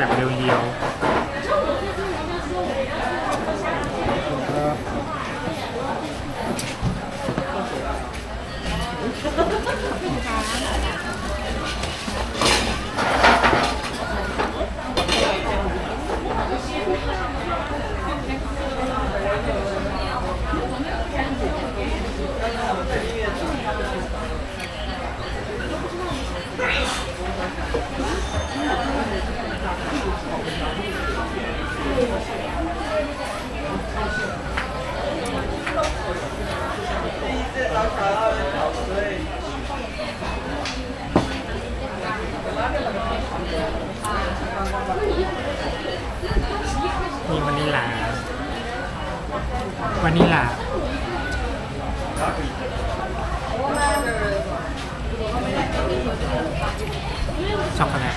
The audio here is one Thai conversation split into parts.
แบบเรียวๆ วานิลาวานิลาช็อกโกแลต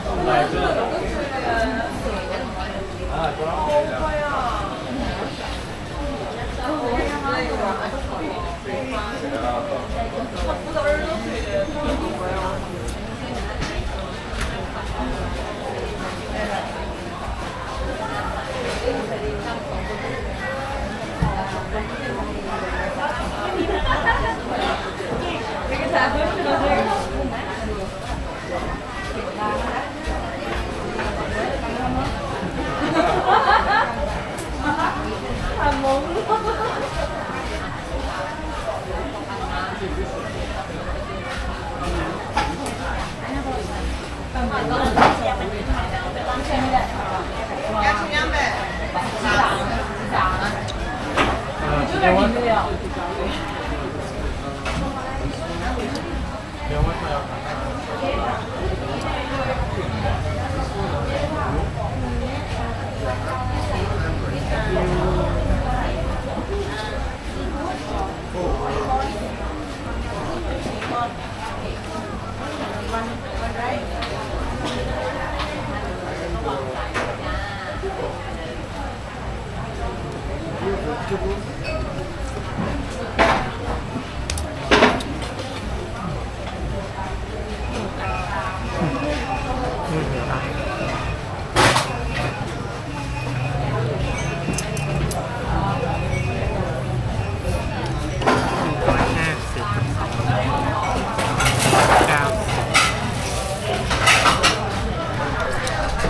안 먹는